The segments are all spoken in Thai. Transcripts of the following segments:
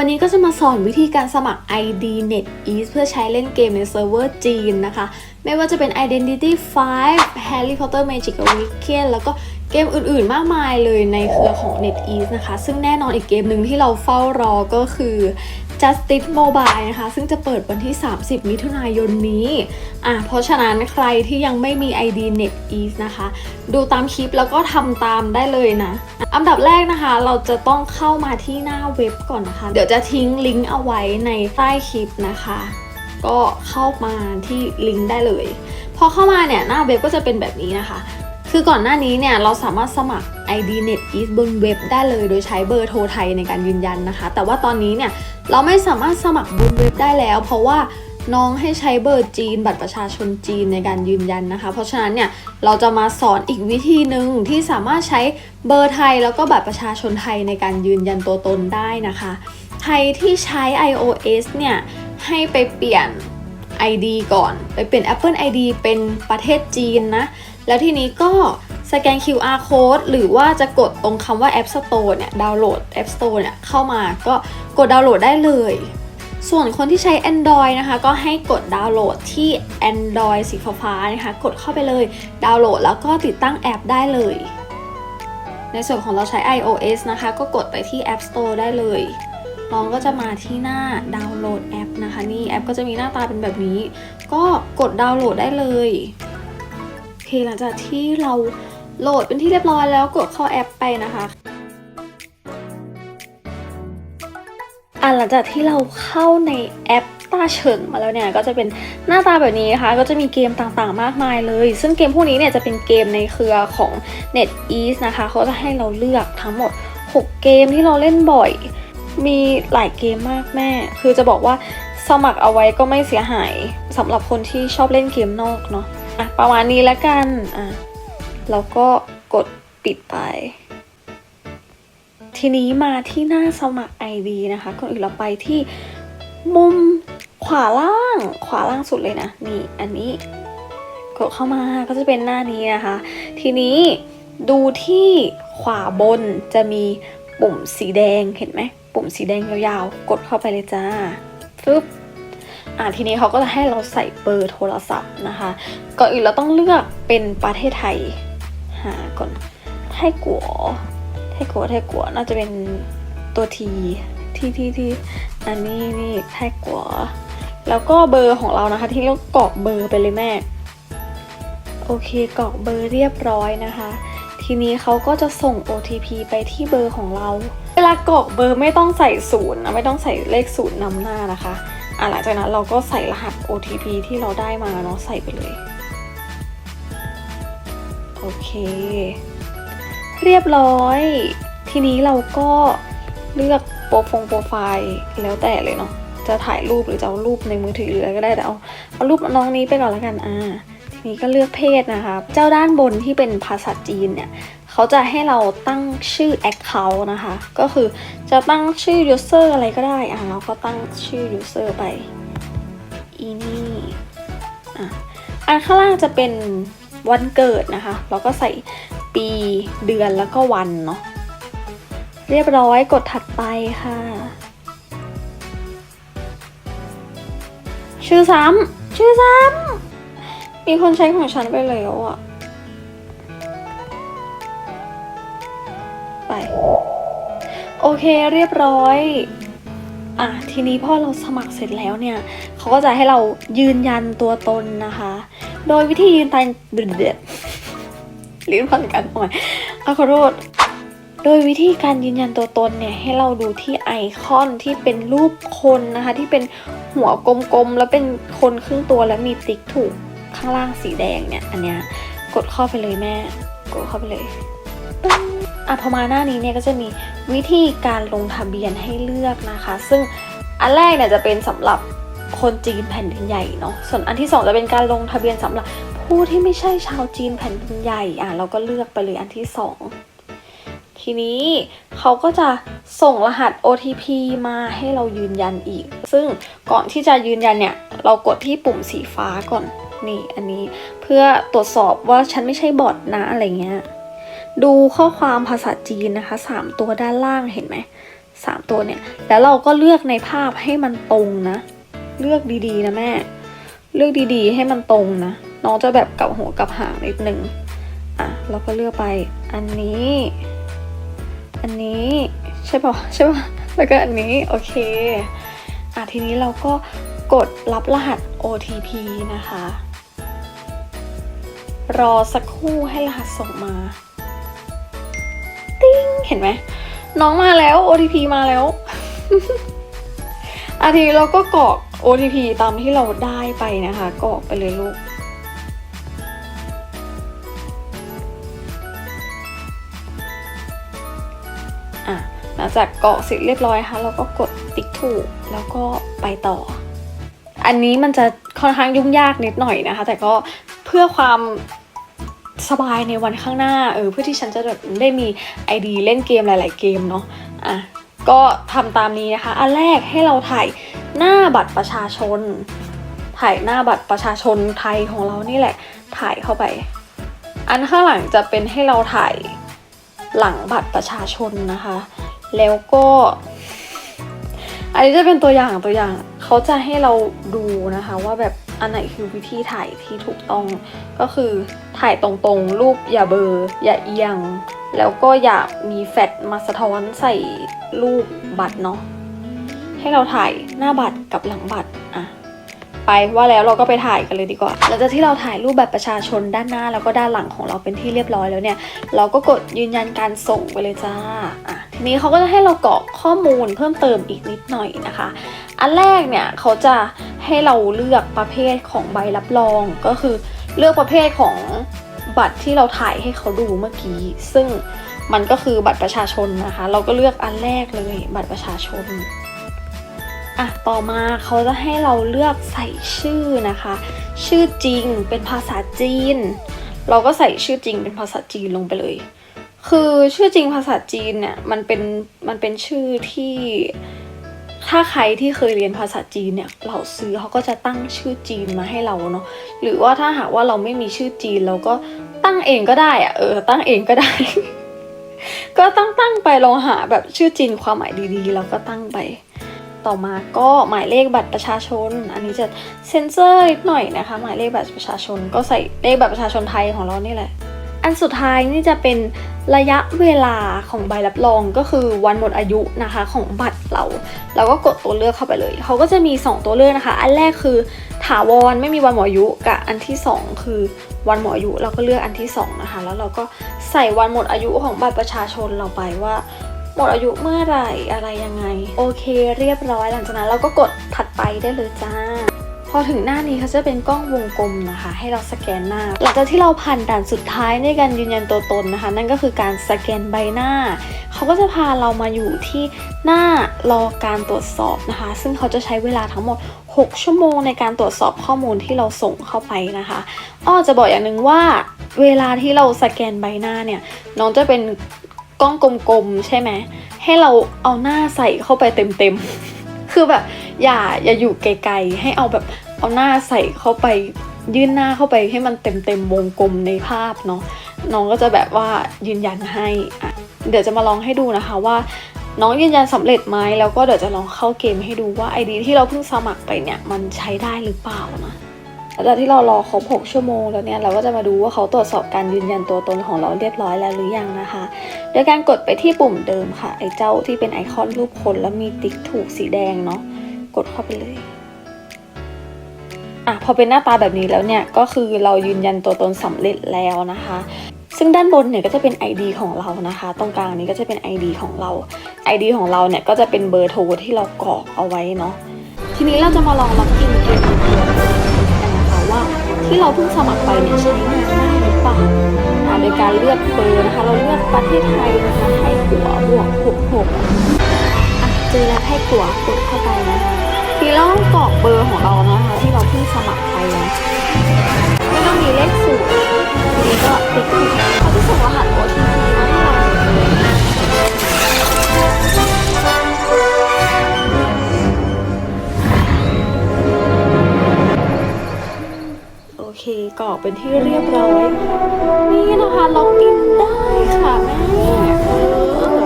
วันนี้ก็จะมาสอนวิธีการสมัคร ID NetEase เพื่อใช้เล่นเกมในเซิร์ฟเวอร์จีนนะคะ ไม่ว่าจะเป็น Identity 5 Harry Potter Magic Awaken แล้วก็เกมอื่นๆ มากมายเลยในเครือของ NetEase นะคะ ซึ่งแน่นอนอีกเกมหนึ่งที่เราเฝ้ารอก็คือ Justice Mobile นะคะ ซึ่งจะเปิดวันที่ 30 มิถุนายนนี้อะเพราะฉะนั้นใครที่ยังไม่มี ID NetEase นะคะ ดูตามคลิปแล้วก็ทำตามได้เลยนะ อันดับแรกนะคะ เราจะต้องเข้ามาที่หน้าเว็บก่อนนะคะ เดี๋ยวจะทิ้งลิงก์เอาไว้ในใต้คลิปนะคะก็เข้ามาที่ลิงก์ได้เลย พอเข้ามาเนี่ยหน้าเว็บก็จะเป็นแบบนี้นะคะ คือก่อนหน้านี้เนี่ยเราสามารถสมัคร ID NetEase บนเว็บได้เลยโดยใช้เบอร์โทรไทยในการยืนยันนะคะ แต่ว่าตอนนี้เนี่ยเราไม่สามารถสมัครบนเว็บได้แล้ว เพราะว่าน้องให้ใช้เบอร์จีน บัตรประชาชนจีนในการยืนยันนะคะ เพราะฉะนั้นเนี่ยเราจะมาสอนอีกวิธีหนึ่งที่สามารถใช้เบอร์ไทยแล้วก็บัตรประชาชนไทยในการยืนยันตัวตนได้นะคะ ใครที่ใช้ iOS เนี่ยให้ไปเปลี่ยน ID ก่อน ไปเปลี่ยน Apple ID เป็นประเทศจีนนะ แล้วทีนี้ก็สแกน QR code หรือว่าจะกดตรงคำว่า App Store เนี่ยดาวน์โหลด App Store เนี่ยเข้ามาก็กดดาวน์โหลดได้เลย ส่วนคนที่ใช้ Android นะคะ ก็ให้กดดาวน์โหลดที่ Android สีฟ้านะคะ กดเข้าไปเลยดาวน์โหลดแล้วก็ติดตั้งแอปได้เลย ในส่วนของเราใช้ iOS นะคะ ก็กดไปที่ App Store ได้เลยน้องก็จะมาที่หน้าดาวน์โหลดแอปนะคะ นี่แอปก็จะมีหน้าตาเป็นแบบนี้ ก็กดดาวน์โหลดได้เลย เคหลังจากที่เราโหลดเป็นที่เรียบร้อยแล้วกดเข้าแอปไปนะคะอะหลังจากที่เราเข้าในแอปต้าเฉินมาแล้วเนี่ยก็จะเป็นหน้าตาแบบนี้นะคะก็จะมีเกมต่างๆ มากมายเลย ซึ่งเกมพวกนี้เนี่ยจะเป็นเกมในเครือของ NetEase นะคะเขาจะให้เราเลือกทั้งหมด 6 เกมที่เราเล่นบ่อย มีหลายเกมมากแม่ คือจะบอกว่าสมัครเอาไว้ก็ไม่เสียหายสำหรับคนที่ชอบเล่นเกมนอกเนาะ อะประมาณนี้แล้วกันอะแล้วก็กดปิดไป ทีนี้มาที่หน้าสมัคร ID นะคะก่อนอื่นเราไปที่มุมขวาล่าง ขวาล่างสุดเลยนะ นี่อันนี้กดเข้ามาก็จะเป็นหน้านี้นะคะ ทีนี้ดูที่ขวาบนจะมีปุ่มสีแดงเห็นไหม ปุ่มสีแดงยาวๆ กดเข้าไปเลยจ้าฟึบ อ่าทีนี้เขาก็จะให้เราใส่เบอร์โทรศัพท์นะคะ ก่อนอื่นเราต้องเลือกเป็นประเทศไทย หาก่อนไทยกัวไทยกัวไทยกัวน่าจะเป็นตัวทีที่ที่ที่อันนี้นี่ไทยกัวแล้วก็เบอร์ของเรานะคะ ที่เรากรอกเบอร์ไปเลยแม่ โอเคกรอกเบอร์เรียบร้อยนะคะ ทีนี้เขาก็จะส่ง OTP ไปที่เบอร์ของเรา เวลากรอกเบอร์ไม่ต้องใส่ศูนย์นะไม่ต้องใส่เลขศูนย์นำหน้านะคะ อะหลังจากนั้นเราก็ใส่รหัส OTP ที่เราได้มาเนาะใส่ไปเลย โอเค เรียบร้อย ทีนี้เราก็เลือกโปรฟงโปรไฟล์แล้วแต่เลยเนาะจะถ่ายรูปหรือจะเอารูปในมือถือหรืออะไรก็ได้แต่เอาเอารูปน้องนี้ไปก่อนแล้วกันอ่า นี้ก็เลือกเพศนะคะ เจ้าด้านบนที่เป็นภาษาจีนเนี่ยเขาจะให้เราตั้งชื่อ Account นะคะ ก็คือจะตั้งชื่อ User อะไรก็ได้ อะเราก็ตั้งชื่อ User ไป อีนี่อะอันข้างล่างจะเป็นวันเกิดนะคะเราก็ใส่ปีเดือนแล้วก็วันเนาะ เรียบร้อยกดถัดไปค่ะ ชื่อซ้ำชื่อซ้ำ มีคนใช้ของฉันไปแล้วอะไป โอเคเรียบร้อย อะ ทีนี้พอเราสมัครเสร็จแล้วเนี่ย เขาก็จะให้เรายืนยันตัวตนนะคะ โดยวิธียืนยันเดือดลิ้นพันกันหน่อยอขอโทษโดยวิธีการยืนยันตัวตนเนี่ยให้เราดูที่ไอคอนที่เป็นรูปคนนะคะ ที่เป็นหัวกลมๆ แล้วเป็นคนครึ่งตัวแล้วมีติ๊กถูก ข้างล่างสีแดงเนี่ย อันเนี้ยกดเข้าไปเลยแม่ กดเข้าไปเลยอะพอมาหน้านี้เนี่ยก็จะมีวิธีการลงทะเบียนให้เลือกนะคะ ซึ่งอันแรกเนี่ยจะเป็นสำหรับคนจีนแผ่นดินใหญ่เนาะ ส่วนอันที่สองจะเป็นการลงทะเบียนสำหรับผู้ที่ไม่ใช่ชาวจีนแผ่นดินใหญ่ อะเราก็เลือกไปเลยอันที่สองทีนี้เขาก็จะส่งรหัส OTP มาให้เรายืนยันอีก ซึ่งก่อนที่จะยืนยันเนี่ย เรากดที่ปุ่มสีฟ้าก่อน นี่อันนี้เพื่อตรวจสอบว่าฉันไม่ใช่บอทนะอะไรเงี้ย ดูข้อความภาษาจีนนะคะ 3 ตัวด้านล่างเห็นไหมสามตัวเนี่ย แล้วเราก็เลือกในภาพให้มันตรงนะ เลือกดีๆนะแม่ เลือกดีๆ ให้มันตรงนะ น้องจะแบบกับหัวกับหางนิดนึง อะเราก็เลือกไป อันนี้ อันนี้ ใช่ปะใช่ปะแล้วก็อันนี้ โอเค อะทีนี้เราก็กดรับรหัส OTP นะคะ รอสักครู่ให้รหัสส่งมา ติ้งเห็นไหม น้องมาแล้ว OTP มาแล้วอาทีเราก็กรอก OTP ตามที่เราได้ไปนะคะกรอกไปเลยลูกอะหลังจากกรอกเสร็จเรียบร้อยค่ะเราก็กดติ๊กถูกแล้วก็ไปต่อ อันนี้มันจะค่อนข้างยุ่งยากนิดหน่อยนะคะ แต่ก็เพื่อความ สบายในวันข้างหน้าเออเพื่อที่ฉันจะแบบได้มีไอดีเล่นเกมหลาย ๆ เกมเนาะอะก็ทำตามนี้นะคะ อันแรกให้เราถ่ายหน้าบัตรประชาชน ถ่ายหน้าบัตรประชาชนไทยของเรานี่แหละ ถ่ายเข้าไป อันข้างหลังจะเป็นให้เราถ่ายหลังบัตรประชาชนนะคะ แล้วก็ อันนี้จะเป็นตัวอย่างตัวอย่าง เขาจะให้เราดูนะคะว่าแบบ อันไหนคือวิธีถ่ายที่ถูกต้อง ก็คือถ่ายตรงๆ รูปอย่าเบอร์อย่าเอียง แล้วก็อย่ามีแฟลชมาสะท้อนใส่รูปบัตรเนาะให้เราถ่ายหน้าบัตรกับหลังบัตรอะไปว่าแล้วเราก็ไปถ่ายกันเลยดีกว่า หลังจากที่เราถ่ายรูปแบบประชาชนด้านหน้าแล้วก็ด้านหลังของเราเป็นที่เรียบร้อยแล้วเนี่ย เราก็กดยืนยันการส่งไปเลยจ้าอะทีนี้เขาก็จะให้เรากรอกข้อมูลเพิ่มเติมอีกนิดหน่อยนะคะ อันแรกเนี่ยเขาจะ ให้เราเลือกประเภทของใบรับรอง ก็คือเลือกประเภทของบัตรที่เราถ่ายให้เขาดูเมื่อกี้ ซึ่งมันก็คือบัตรประชาชนนะคะ เราก็เลือกอันแรกเลยบัตรประชาชนอะต่อมาเขาจะให้เราเลือกใส่ชื่อนะคะ ชื่อจริงเป็นภาษาจีน เราก็ใส่ชื่อจริงเป็นภาษาจีนลงไปเลย คือชื่อจริงภาษาจีนเนี่ยมันเป็นมันเป็นชื่อที่ ถ้าใครที่เคยเรียนภาษาจีนเนี่ยเหล่าซื้อเขาก็จะตั้งชื่อจีนมาให้เราเนาะหรือว่าถ้าหากว่าเราไม่มีชื่อจีนเราก็ตั้งเองก็ได้อะเออตั้งเองก็ได้ ก็ตั้งตั้งไปลองหาแบบชื่อจีนความหมายดีๆ แล้วก็ตั้งไป ต่อมาก็หมายเลขบัตรประชาชน อันนี้จะเซ็นเซอร์นิดหน่อยนะคะ หมายเลขบัตรประชาชน ก็ใส่เลขบัตรประชาชนไทยของเรานี่แหละ อันสุดท้ายนี่จะเป็นระยะเวลาของใบรับรองก็คือวันหมดอายุนะคะของบัตรเรา เราก็กดตัวเลือกเข้าไปเลย เขาก็จะมี 2 ตัวเลือกนะคะ อันแรกคือถาวรไม่มีวันหมดอายุกับอันที่ 2 คือวันหมดอายุเราก็เลือกอันที่ 2 นะคะ แล้วเราก็ใส่วันหมดอายุของบัตรประชาชนเราไปว่าหมดอายุเมื่อไหร่อะไรยังไง โอเคเรียบร้อยหลังจากนั้นเราก็กดถัดไปได้เลยจ้า พอถึงหน้านี้เขาจะเป็นกล้องวงกลมนะคะ ให้เราสแกนหน้า หลังจากที่เราผ่านด่านสุดท้ายในการยืนยันตัวตนนะคะ นั่นก็คือการสแกนใบหน้า เขาก็จะพาเรามาอยู่ที่หน้ารอการตรวจสอบนะคะ ซึ่งเขาจะใช้เวลาทั้งหมด 6 ชั่วโมงในการตรวจสอบข้อมูลที่เราส่งเข้าไปนะคะอ้อจะบอกอย่างหนึ่งว่าเวลาที่เราสแกนใบหน้าเนี่ยน้องจะเป็นกล้องกลมๆใช่ไหมให้เราเอาหน้าใส่เข้าไปเต็มๆ คือแบบ อย่าอย่าอยู่ไกลๆ ให้เอาแบบเอาหน้าใส่เข้าไปยื่นหน้าเข้าไปให้มันเต็มๆวงกลมในภาพเนาะน้องก็จะแบบว่ายืนยันให้ เดี๋ยวจะมาลองให้ดูนะคะว่า น้องยืนยันสำเร็จไหมแล้วก็เดี๋ยวจะลองเข้าเกมให้ดูว่าไอดีที่เราเพิ่งสมัครไปเนี่ยมันใช้ได้หรือเปล่านะ ลังจากที่เรารอครบ 6 ชั่วโมงแล้วเนี่ยเราก็จะมาดูว่าเขาตรวจสอบการยืนยันตัวตนของเราเรียบร้อยแล้วหรือยังนะคะ โดยการกดไปที่ปุ่มเดิมค่ะ ไอ้เจ้าที่เป็นไอคอนรูปคนแล้วมีติ๊กถูกสีแดงเนาะกดเข้าไปเลยอะพอเป็นหน้าตาแบบนี้แล้วเนี่ยก็คือเรายืนยันตัวตนสำเร็จแล้วนะคะ ซึ่งด้านบนเนี่ยก็จะเป็น ID ของเรานะคะ ตรงกลางนี้ก็จะเป็น ID ของเรา ID ของเราเนี่ยก็จะเป็นเบอร์โทรที่เรากรอกเอาไว้เนาะทีนี้เราจะมาลองล็อกอินเกมกันนะคะ ที่เราเพิ่งสมัครไปเนี่ยใช้งานได้หรือเปล่าโดยการเลือกเบอร์นะคะ เราเลือกประเทศไทยนะคะไทยกัวบวกหกหกอะเจอแล้วไทยกัวกดเข้าไปนะคะทีเราต้องกรอกเบอร์ของเรานะคะที่เราเพิ่งสมัครไปนะไม่ต้องมีเลขสูตรทีนี้ก็ติ๊กเขาจะส่งรหัส OTP เราโอเคกรอกเป็นที่เรียบร้อย นี่นะคะล็อกอินได้ค่ะแม่เออ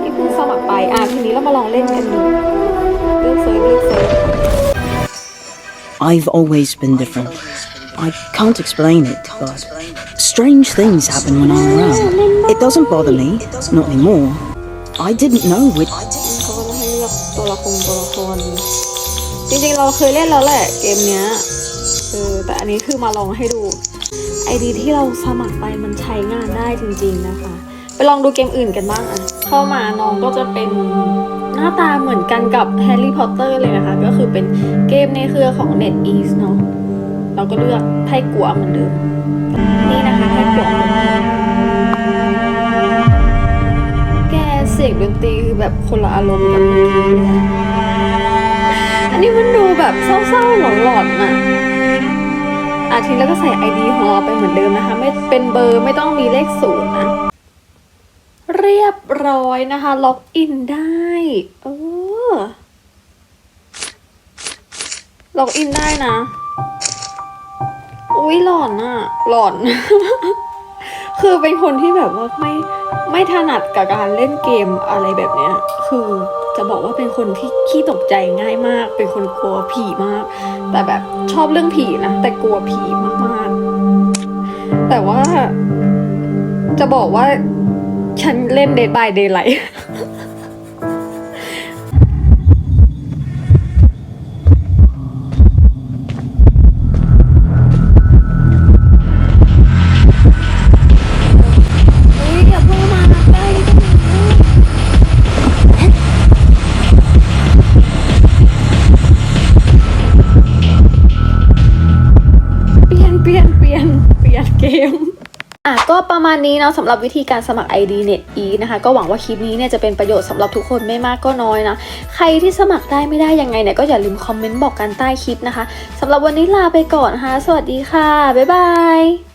ที่เพิ่งสมัครไปอะทีนี้เรามาลองเล่นกันดูเลือกเซิร์ฟเลือกเซิร์ฟ I've always been different. I can't explain it, but strange things happen when I'm around. It doesn't bother me, not anymore. I didn't know which. เขาก็ให้เลือกตัวละครตัวละครจริงๆเราเคยเล่นแล้วแหละเกมเนี้ย เออแต่อันนี้คือมาลองให้ดู ไอดีที่เราสมัครไปมันใช้งานได้จริงๆนะคะ ไปลองดูเกมอื่นกันบ้างอะ เข้ามาน้องก็จะเป็นหน้าตาเหมือนกันกับแฮร์รี่พอตเตอร์เลยนะคะ ก็คือเป็นเกมในเครือของ NetEase เนาะเราก็เลือกไพ่กัวเหมือนเดิม นี่นะคะไพ่กัวแกเสียงดนตรีคือแบบคนละอารมณ์กับเมื่อกี้เลยอะอันนี้มันดูแบบเศร้าๆหลอนๆน่ะ อาทีแล้วก็ใส่ ID ของเราไปเหมือนเดิมนะคะ ไม่เป็นเบอร์ไม่ต้องมีเลขศูนย์นะ เรียบร้อยนะคะ ล็อกอินได้เออล็อกอินได้นะ อุ้ยหลอนอะหลอน คือเป็นคนที่แบบว่าไม่ไม่ถนัดกับการเล่นเกมอะไรแบบเนี้ย คือ จะบอกว่าเป็นคนที่ขี้ตกใจง่ายมาก เป็นคนกลัวผีมาก แต่แบบชอบเรื่องผีนะ แต่กลัวผีมากๆ แต่ว่าจะบอกว่าฉันเล่น Dead by Daylight มอะก็ประมาณนี้เนาะสำหรับวิธีการสมัคร ID NetE นะคะ ก็หวังว่าคลิปนี้เนี่ยจะเป็นประโยชน์สำหรับทุกคนไม่มากก็น้อยนะ ใครที่สมัครได้ไม่ได้ยังไงเนี่ยก็อย่าลืมคอมเมนต์บอกกันใต้คลิปนะคะสำหรับวันนี้ลาไปก่อนนะคะสวัสดีค่ะ บ๊ายบาย